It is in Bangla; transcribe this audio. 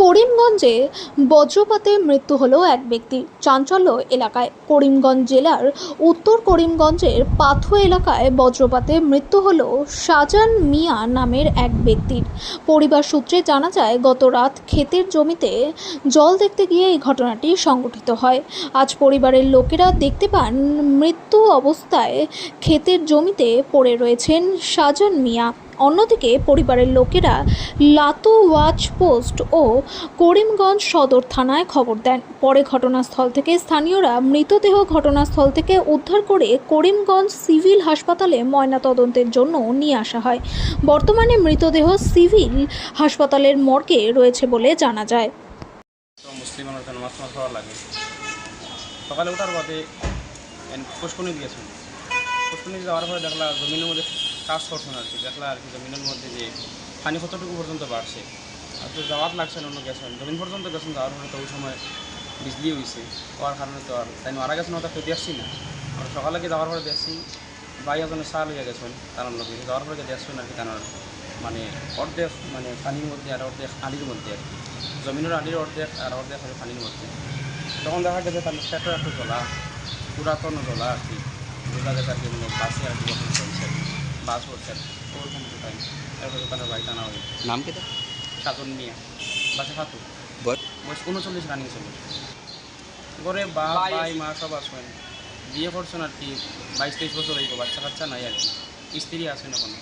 করিমগঞ্জে বজ্রপাতে মৃত্যু হলো এক ব্যক্তি। চাঞ্চল্য এলাকায়। করিমগঞ্জ জেলার উত্তর করিমগঞ্জের পাথু এলাকায় বজ্রপাতে মৃত্যু হলো শাহজান মিয়া নামের এক ব্যক্তির। পরিবার সূত্রে জানা যায়, গত রাত ক্ষেতের জমিতে জল দেখতে গিয়ে এই ঘটনাটি সংঘটিত হয়। আজ পরিবারের লোকেরা দেখতে পান, মৃত্যু অবস্থায় ক্ষেতের জমিতে পড়ে রয়েছেন শাহজান মিয়া। অন্যদিকে পরিবারের লোকেরা লাতু ওয়াচ পোস্ট ও করিমগঞ্জ সদর থানায় খবর দেন। পরে ঘটনাস্থল থেকে স্থানীয়রা মৃতদেহ ঘটনাস্থল থেকে উদ্ধার করে করিমগঞ্জ সিভিল হাসপাতালে ময়নাতদন্তের জন্য নিয়ে আসা হয়। বর্তমানে মৃতদেহ সিভিল হাসপাতালের মর্গে রয়েছে বলে জানা যায়। সকালে ওঠার বাদে পুষ্কনি দিয়েছেন পুষ্কনি যাওয়ার পরে দেখলা জমিনের মধ্যে কাজ করছেন আর কি দেখলা আর কি জমিনের মধ্যে যে পানি কতটুকু পর্যন্ত বাড়ছে। আর তো যাওয়ার লাগছেন অন্য গেছেন। জমিন পর্যন্ত গেছেন, যাওয়ার পরে তো ওই সময় বিজলি হয়েছে হওয়ার কারণে তো আর তাই মারা গেছেন ওটা তো দেখছি না। আর সকালে কি যাওয়ার পরে দেখছি ভাই একজনে চা লইয়া গেছেন তার লোক যাওয়ার পরে দেখছেন আর কি তার মানে অর্ধেক মানে পানির মধ্যে আর অর্ধেক আলির মধ্যে আর কি। জমিনের আলির অর্ধেক আর অর্ধেক হবে পানির মধ্যে। তখন দেখা গেছে তার সেটা একটু জ্বলা, পুরাতন জ্বলা আর কি। বোঝা গেছে আর কি মানে বাসে আর কি চলছে। বাস করছে। ওরকম টাইম তারপরে দোকানের বাড়ি আনা হবে নাম কেটা সাতন নিয়ে বাসে ফাতু বয়স? উনচল্লিশ রানিং ছিল ঘরে বা ভাই মা সব আসবেন বিয়ে করছেন আর কি বাইশ তেইশ বছর হইব বাচ্চা কাচ্চা নাই আর কি। স্ত্রী আছেন এখন